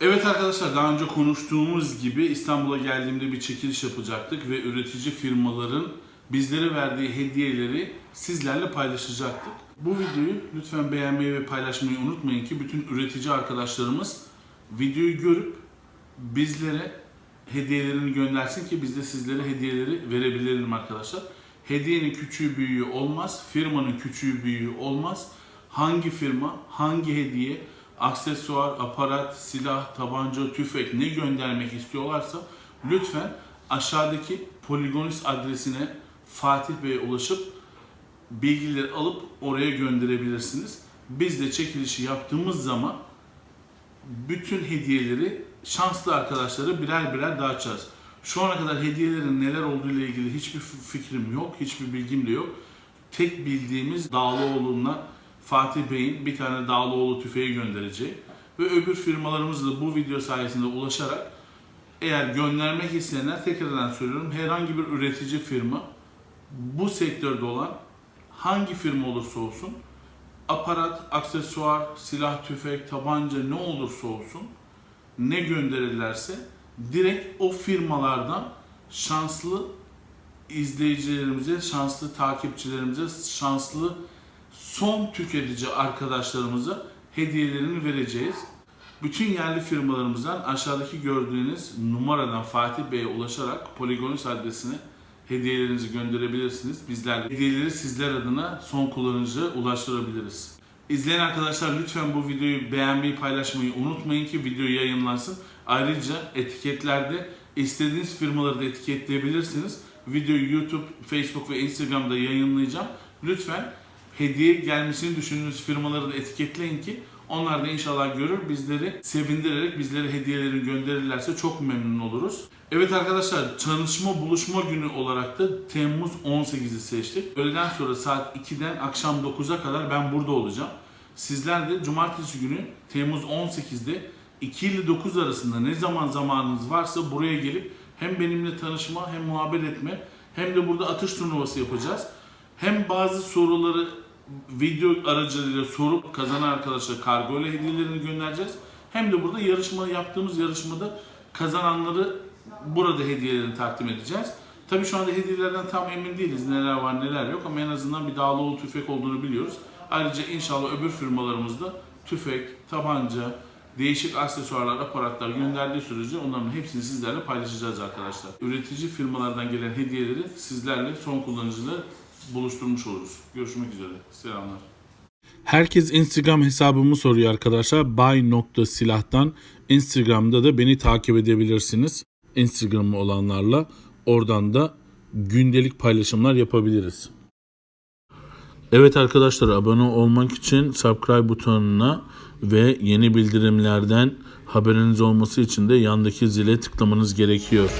Evet arkadaşlar daha önce konuştuğumuz gibi İstanbul'a geldiğimde bir çekiliş yapacaktık ve üretici firmaların bizlere verdiği hediyeleri sizlerle paylaşacaktık. Bu videoyu lütfen beğenmeyi ve paylaşmayı unutmayın ki bütün üretici arkadaşlarımız videoyu görüp bizlere hediyelerini göndersin ki biz de sizlere hediyeleri verebilelim arkadaşlar. Hediyenin küçüğü büyüğü olmaz, firmanın küçüğü büyüğü olmaz. Hangi firma, hangi hediye, aksesuar, aparat, silah, tabanca, tüfek ne göndermek istiyorlarsa lütfen aşağıdaki Poligonist adresine Fatih Bey'e ulaşıp bilgileri alıp oraya gönderebilirsiniz. Biz de çekilişi yaptığımız zaman bütün hediyeleri şanslı arkadaşlara birer birer dağıtacağız. Şu ana kadar hediyelerin neler olduğu ile ilgili hiçbir fikrim yok, hiçbir bilgim de yok. Tek bildiğimiz Dağlıoğlu'na Fatih Bey'in bir tane Dağlıoğlu tüfeği göndereceği ve öbür firmalarımız da bu video sayesinde ulaşarak eğer göndermek isteyenler tekrardan söylüyorum herhangi bir üretici firma bu sektörde olan hangi firma olursa olsun aparat, aksesuar, silah, tüfek, tabanca ne olursa olsun ne gönderirlerse direkt o firmalardan şanslı izleyicilerimize, şanslı takipçilerimize, şanslı son tüketici arkadaşlarımıza hediyelerini vereceğiz. Bütün yerli firmalarımızdan aşağıdaki gördüğünüz numaradan Fatih Bey'e ulaşarak Poligonist adresine hediyelerinizi gönderebilirsiniz. Bizler hediyeleri sizler adına son kullanıcıya ulaştırabiliriz. İzleyen arkadaşlar lütfen bu videoyu beğenmeyi, paylaşmayı unutmayın ki video yayınlansın. Ayrıca etiketlerde istediğiniz firmaları da etiketleyebilirsiniz. Videoyu YouTube, Facebook ve Instagram'da yayınlayacağım. Lütfen hediye gelmesini düşündüğünüz firmaları da etiketleyin ki onlar da inşallah görür bizleri sevindirerek bizlere hediyelerini gönderirlerse çok memnun oluruz. Evet arkadaşlar çalışma buluşma günü olarak da Temmuz 18'i seçtik. Öğleden sonra saat 2'den akşam 9'a kadar ben burada olacağım. Sizler de cumartesi günü Temmuz 18'de 2 ile 9 arasında ne zaman zamanınız varsa buraya gelip hem benimle tanışma hem muhabbet etme hem de burada atış turnuvası yapacağız. Hem bazı soruları video aracılığıyla sorup kazanan arkadaşlara kargo ile hediyelerini göndereceğiz. Hem de burada yarışma yaptığımız yarışmada kazananları burada hediyelerini takdim edeceğiz. Tabii şu anda hediyelerden tam emin değiliz neler var neler yok ama en azından bir Dağlıoğlu tüfek olduğunu biliyoruz. Ayrıca inşallah öbür firmalarımızda tüfek, tabanca, değişik aksesuarlar, aparatlar gönderdiği sürece onların hepsini sizlerle paylaşacağız arkadaşlar. Üretici firmalardan gelen hediyeleri sizlerle son kullanıcıda buluşturmuş oluruz. Görüşmek üzere. Selamlar. Herkes Instagram hesabımı soruyor arkadaşlar. Bay.silah'tan Instagram'da da beni takip edebilirsiniz. Instagram'ı olanlarla oradan da gündelik paylaşımlar yapabiliriz. Evet arkadaşlar abone olmak için subscribe butonuna ve yeni bildirimlerden haberiniz olması için de yandaki zile tıklamanız gerekiyor.